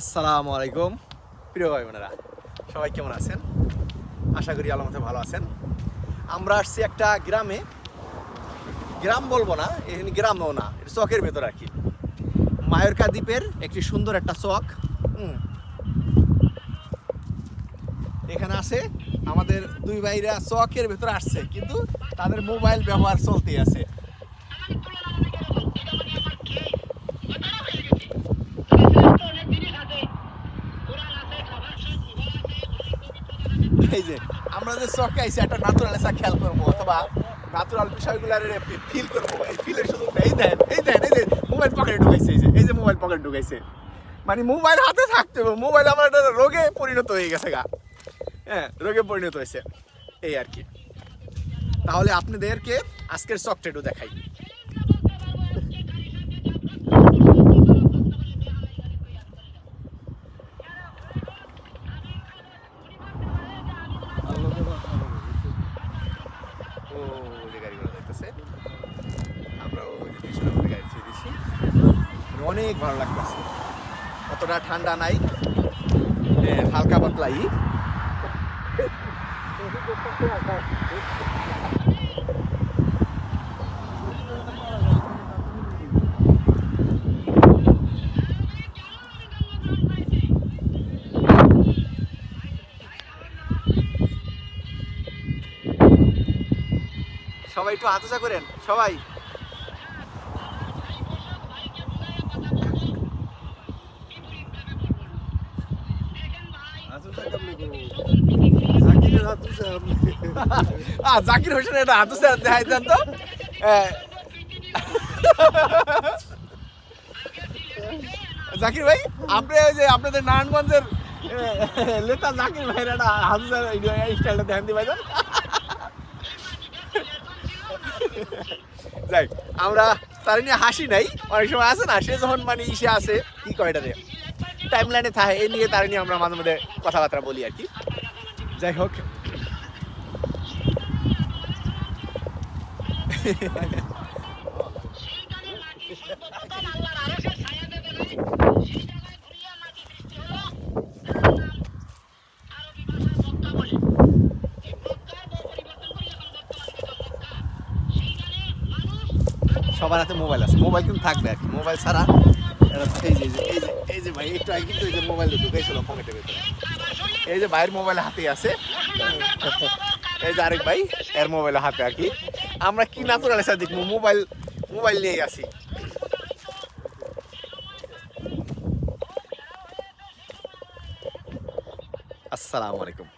আসসালামু আলাইকুম। প্রিয় ভাই বোনেরা, সবাই কেমন আছেন? আশা করি আল্লাহ মতো ভালো আছেন। আমরা আসছি একটা গ্রামে। গ্রাম বলব না, এখানে গ্রামও না, এটা চকের ভেতর আর কি। মায়রকা দ্বীপের একটি সুন্দর একটা চক। এখানে আছে আমাদের দুই ভাইরা চকের ভেতর আসছে, কিন্তু তাদের মোবাইল ব্যবহার চলতেই আছে। এই যে, আমরা যে চকে আইছি, একটা ন্যাচুরাল এসা খেয়াল করব, অথবা ন্যাচুরাল বিষয়গুলো ফিল করব। এই ফিলের শুধু এই দেন এই দেন, এই যে মোবাইল পকেটে ঢুকাইছে, এই যে এই যে মোবাইল পকেটে ঢুকাইছে। মানে মোবাইল হাতে থাকতে হবে মোবাইল আমার একটা রোগে পরিণত হয়ে গেছে গা। হ্যাঁ রোগে পরিণত হয়েছে। এই আর কি। তাহলে আপনাদেরকে আজকের চকটা একটু দেখাই। ও যে আমরা গাড়ি ছেড়ে দিছি অনেক ভালো লাগতেছে। অতটা ঠান্ডা নাই। হালকা পাতলাই। সবাই একটু হাতচা করেন সবাই। জাকির হোসেন এটা হাতচা দেখাই দেন তো। জাকির ভাই আপনি ওই যে আপনাদের নারায়ণগঞ্জের নেতা জাকির ভাইয়ের একটা হাতচা স্টাইলটা দেখান দি ভাইজান। যাই আমরা তার নিয়ে হাসি নাই অনেক সময় আছে না সে যখন মানে ইসে আছে কি কয়টা রে টাইম লাইনে থাকে এই নিয়ে তার নিয়ে আমরা মাঝে মাঝে কথাবার্তা বলি আর কি। যাই হোক। সবার হাতে মোবাইল আছে। মোবাইল কিন্তু থাকবে আর কি। মোবাইল ছাড়া এই যে এই যে এই যে ভাই, একটু আগে কিন্তু এই যে মোবাইল পকেটের ভিতরে। এই যে ভাইয়ের মোবাইল হাতে আছে। এই যে আরেক ভাই, এর মোবাইল হাতে আর কি। আমরা কি ন্যাচুরাল এসে দেখব? মোবাইল মোবাইল নিয়ে গেছি আসসালামু আলাইকুম।